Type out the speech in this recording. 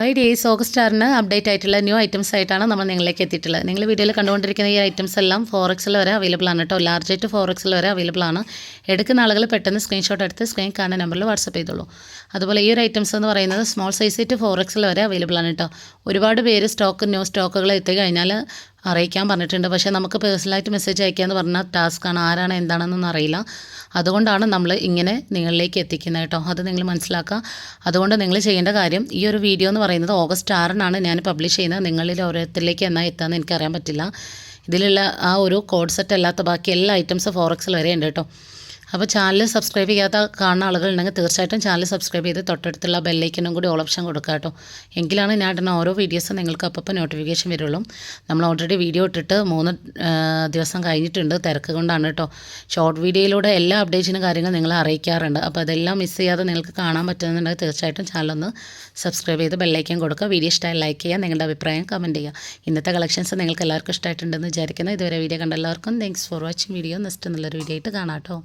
Five days August ആറിന് update ആയിട്ടുള്ള new items ആയിട്ടാണ് നമ്മൾ നിങ്ങളിലേക്ക് എത്തിയിട്ടുള്ളത്. നിങ്ങൾ വീഡിയോയിൽ കണ്ടുകൊണ്ടിരിക്കുന്ന ഈ ഐറ്റംസ് എല്ലാം ഫോർ എക്സിൽ വരെ അവൈലബിൾ ആണ് കേട്ടോ. ലാർജ് ആയിട്ട് ഫോർ എക്സിൽ വരെ അവൈലബിൾ ആണ്. എടുക്കുന്ന ആളുകൾ പെട്ടെന്ന് സ്ക്രീൻഷോട്ട് എടുത്ത് സ്ക്രീൻ കാണുന്ന നമ്പറിൽ വാട്സപ്പ് ചെയ്തോളൂ. അതുപോലെ ഈ ഒരു ഐറ്റംസ് എന്ന് പറയുന്നത് സ്മോൾ സൈസ് ആയിട്ട് ഫോർ എക്സിൽ വരെ അവൈലബിൾ ആണ് കേട്ടോ. ഒരുപാട് പേര് സ്റ്റോക്ക് ന്യൂ സ്റ്റോക്കുകൾ എത്തി കഴിഞ്ഞാൽ അറിയിക്കാൻ പറഞ്ഞിട്ടുണ്ട്. പക്ഷേ നമുക്ക് പേഴ്സണലായിട്ട് മെസ്സേജ് അയക്കുക എന്ന് പറഞ്ഞാൽ ടാസ്ക്കാണ്. ആരാണ് എന്താണെന്നൊന്നും അറിയില്ല. അതുകൊണ്ടാണ് നമ്മൾ ഇങ്ങനെ നിങ്ങളിലേക്ക് എത്തിക്കുന്നത് കേട്ടോ. അത് നിങ്ങൾ മനസ്സിലാക്കുക. അതുകൊണ്ട് നിങ്ങൾ ചെയ്യേണ്ട കാര്യം ഈ ഒരു വീഡിയോ എന്ന് പറയുന്നത് ഓഗസ്റ്റ് ആറിനാണ് ഞാൻ പബ്ലിഷ് ചെയ്യുന്നത്. നിങ്ങളിൽ ഓരോരുത്തരിലേക്ക് എന്നാൽ എത്താമെന്ന് എനിക്കറിയാൻ പറ്റില്ല. ഇതിലുള്ള ആ ഒരു കോഡ് സെറ്റ് അല്ലാത്ത ബാക്കി എല്ലാ ഐറ്റംസ് ഫോറക്സിൽ വരെ ഉണ്ട് കേട്ടോ. അപ്പോൾ ചാനൽ സബ്സ്ക്രൈബ് ചെയ്യാത്ത കാണുന്ന ആളുകളുണ്ടെങ്കിൽ തീർച്ചയായിട്ടും ചാനൽ സബ്സ്ക്രൈബ് ചെയ്ത് തൊട്ടടുത്തുള്ള ബെല്ലൈക്കനും കൂടി ഓൾ ഓപ്ഷൻ കൊടുക്കുക കേട്ടോ. എങ്കിലാണ് ഞാൻ ഇടുന്ന ഓരോ വീഡിയോസും നിങ്ങൾക്ക് അപ്പോൾ നോട്ടിഫിക്കേഷൻ വരുള്ളൂ. നമ്മൾ ഓൾറെഡി വീഡിയോ ഇട്ടിട്ട് മൂന്ന് ദിവസം കഴിഞ്ഞിട്ടുണ്ട്. തിരക്ക് കൊണ്ടാണ് കേട്ടോ. ഷോർട്ട് വീഡിയോയിലൂടെ എല്ലാ അപ്ഡേഷനും കാര്യങ്ങളും നിങ്ങളെ അറിയിക്കാറുണ്ട്. അപ്പോൾ അതെല്ലാം മിസ് ചെയ്യാതെ നിങ്ങൾക്ക് കാണാൻ പറ്റുന്നുണ്ടെങ്കിൽ തീർച്ചയായിട്ടും ചാനലൊന്ന് സബ്സ്ക്രൈബ് ചെയ്ത് ബെല്ലൈക്കൻ കൊടുക്കുക. വീഡിയോ ഇഷ്ടമായി ലൈക്ക് ചെയ്യുക നിങ്ങളുടെ അഭിപ്രായം കമന്റ് ചെയ്യുക. ഇന്നത്തെ കളക്ഷൻസ് നിങ്ങൾക്ക് എല്ലാവർക്കും ഇഷ്ടമായിട്ടുണ്ടെന്ന് വിചാരിക്കുന്നത് ഇതുവരെ വീഡിയോ കണ്ട എല്ലാവർക്കും thanks for watching video next നല്ലൊരു വീഡിയോ ആയിട്ട് കാണാം കേട്ടോ.